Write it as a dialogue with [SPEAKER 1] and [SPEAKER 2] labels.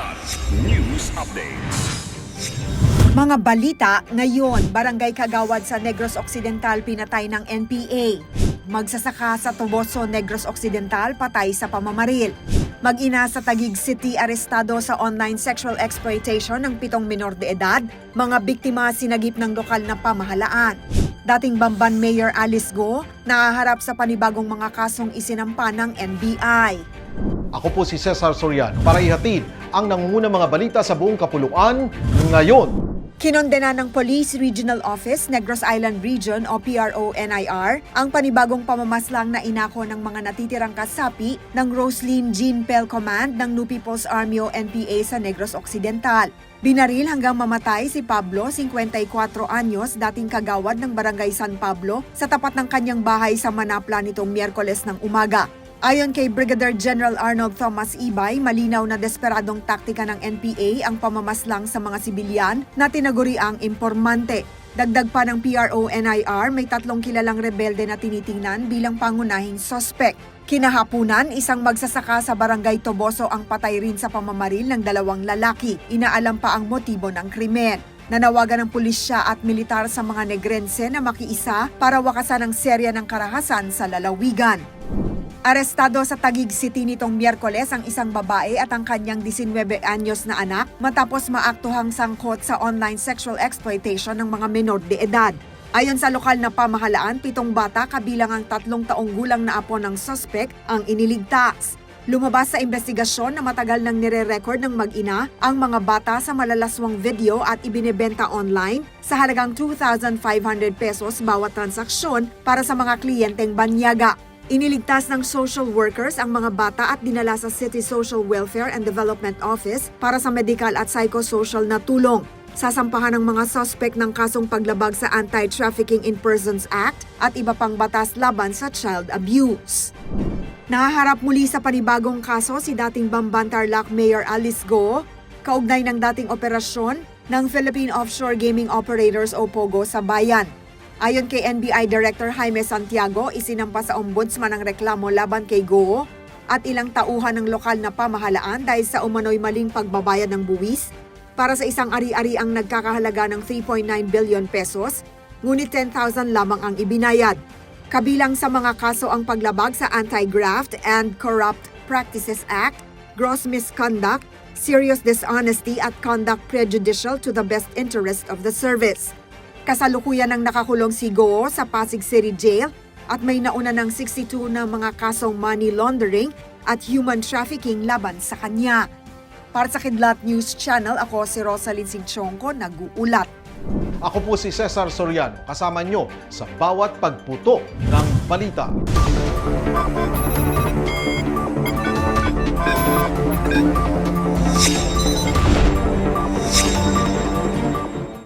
[SPEAKER 1] Kilat News Updates.
[SPEAKER 2] Mga balita ngayon, Barangay Kagawad sa Negros Occidental pinatay ng NPA. Magsasaka sa Toboso, Negros Occidental patay sa pamamaril. Mag-ina sa Taguig City arestado sa online sexual exploitation ng pitong minor de edad. Mga biktima sinagip ng lokal na pamahalaan. Dating Bamban Mayor Alice Go, nahaharap sa panibagong mga kasong isinampa ng NBI.
[SPEAKER 3] Ako po si Cesar Soriano para ihatid ang nangungunang mga balita sa buong kapuluan ngayon.
[SPEAKER 2] Kinondena ng Police Regional Office, Negros Island Region o PRO-NIR, ang panibagong pamamaslang na inako ng mga natitirang kasapi ng Roslyn Jean Pel Command ng New People's Army o NPA sa Negros Occidental. Binaril hanggang mamatay si Pablo, 54 anyos, dating kagawad ng Barangay San Pablo, sa tapat ng kanyang bahay sa Manapla nitong Miyerkules ng umaga. Ayon kay Brigadier General Arnold Thomas Ibay, malinaw na desperadong taktika ng NPA ang pamamaslang sa mga sibilyan na tinaguri ang impormante. Dagdag pa ng PRO-NIR, may tatlong kilalang rebelde na tinitingnan bilang pangunahing sospek. Kinahapunan, isang magsasaka sa barangay Toboso ang patay rin sa pamamaril ng dalawang lalaki. Inaalam pa ang motibo ng krimen. Nanawagan ng pulisya at militar sa mga negrense na makiisa para wakasan ang serya ng karahasan sa lalawigan. Arestado sa Taguig City nitong Miyerkules ang isang babae at ang kanyang 19 anyos na anak matapos maaktuhang sangkot sa online sexual exploitation ng mga menor de edad. Ayon sa lokal na pamahalaan, pitong bata kabilang ang tatlong taong gulang na apo ng suspect ang iniligtas. Lumabas sa investigasyon na matagal nang nire-record ng mag-ina ang mga bata sa malalaswang video at ibinebenta online sa halagang 2,500 pesos bawat transaksyon para sa mga kliyenteng banyaga. Iniligtas ng social workers ang mga bata at dinala sa City Social Welfare and Development Office para sa medical at psychosocial na tulong. Sasampahan ng mga suspect ng kasong paglabag sa Anti-Trafficking in Persons Act at iba pang batas laban sa child abuse. Nahaharap muli sa panibagong kaso si dating Bamban Tarlac Mayor Alice Go, kaugnay ng dating operasyon ng Philippine Offshore Gaming Operators o POGO sa bayan. Ayon kay NBI Director Jaime Santiago, isinampa sa ombudsman ang reklamo laban kay Go at ilang tauhan ng lokal na pamahalaan dahil sa umano'y maling pagbabayad ng buwis para sa isang ari-ari ang nagkakahalaga ng 3.9 billion pesos, ngunit 10,000 lamang ang ibinayad. Kabilang sa mga kaso ang paglabag sa Anti-Graft and Corrupt Practices Act, gross misconduct, serious dishonesty at conduct prejudicial to the best interest of the service. Kasalukuyan ang nakakulong si Go sa Pasig City Jail at may nauna ng 62 na mga kasong money laundering at human trafficking laban sa kanya. Para sa Kidlat News Channel, ako si Rosalind Sigchongko, nag-uulat.
[SPEAKER 3] Ako po si Cesar Soriano, kasama nyo sa bawat pagputo ng balita. Thank you.